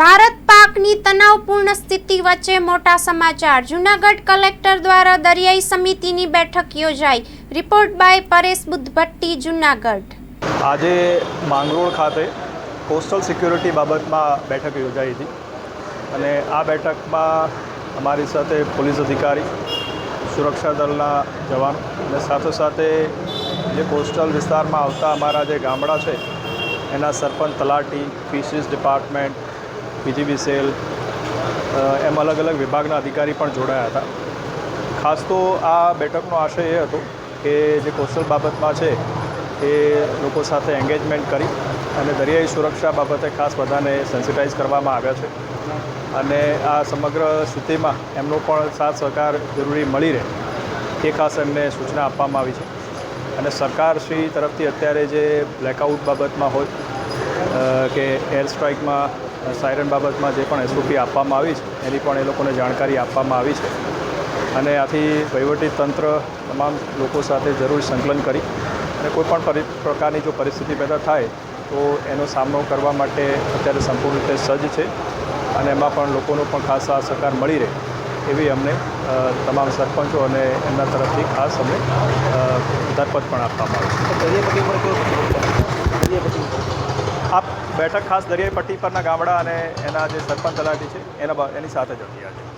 ભારત પાકની તણાવપૂર્ણ સ્થિતિ વચ્ચે મોટા સમાચાર. જૂનાગઢ કલેક્ટર દ્વારા દરિયાઈ સમિતિની બેઠક યોજાઈ. Report by Paresh Buddhabhatti, Junagadh. આજે માંગરોળ ખાતે કોસ્ટલ સિક્યુરિટી બાબતમાં બેઠક યોજાઈ હતી. અને આ બેઠકમાં અમારી સાથે પોલીસ અધિકારી, સુરક્ષા દળના જવાન અને સાથે સાથે જે કોસ્ટલ વિસ્તારમાં આવતા અમારા જે ગામડા છે, એના સરપંચ, તલાટી ફિશિસ ડિપાર્ટમેન્ટ પીજીબી સેલ એમ અલગ અલગ વિભાગના અધિકારી પણ જોડાયા હતા. ખાસ તો આ બેઠકનો આશય એ હતો કે જે કોસ્ટલ બાબતમાં છે એ લોકો સાથે એન્ગેજમેન્ટ કરી અને દરિયાઈ સુરક્ષા બાબતે ખાસ બધાને સેન્સિટાઈઝ કરવામાં આવ્યા છે. અને આ સમગ્ર સ્થિતિમાં એમનો પણ સાથ સહકાર જરૂરી મળી રહે એ ખાસ એમને સૂચના આપવામાં આવી છે. અને સરકારશ્રી તરફથી અત્યારે જે બ્લેકઆઉટ બાબતમાં હોય કે એર સ્ટ્રાઇકમાં સાયરન બાબતમાં જે પણ એસઓપી આપવામાં આવી છે એની પણ એ લોકોને જાણકારી આપવામાં આવી છે. અને આથી વહીવટી તંત્ર તમામ લોકો સાથે જરૂર સંકલન કરી અને કોઈપણ પરિ પ્રકારની જો પરિસ્થિતિ પેદા થાય તો એનો સામનો કરવા માટે અત્યારે સંપૂર્ણ રીતે સજ્જ છે અને એમાં પણ લોકોનો પણ ખાસ આ સહકાર મળી રહે એવી અમને તમામ સરપંચો અને એમના તરફથી ખાસ અમને અ, ધરપત પણ આપવામાં આવે છે. આ બેઠક ખાસ દરિયાઈ પટ્ટી પરના ગામડા અને એના જે સરપંચ તલાટી છે, એના એની સાથે જ. હતી આજે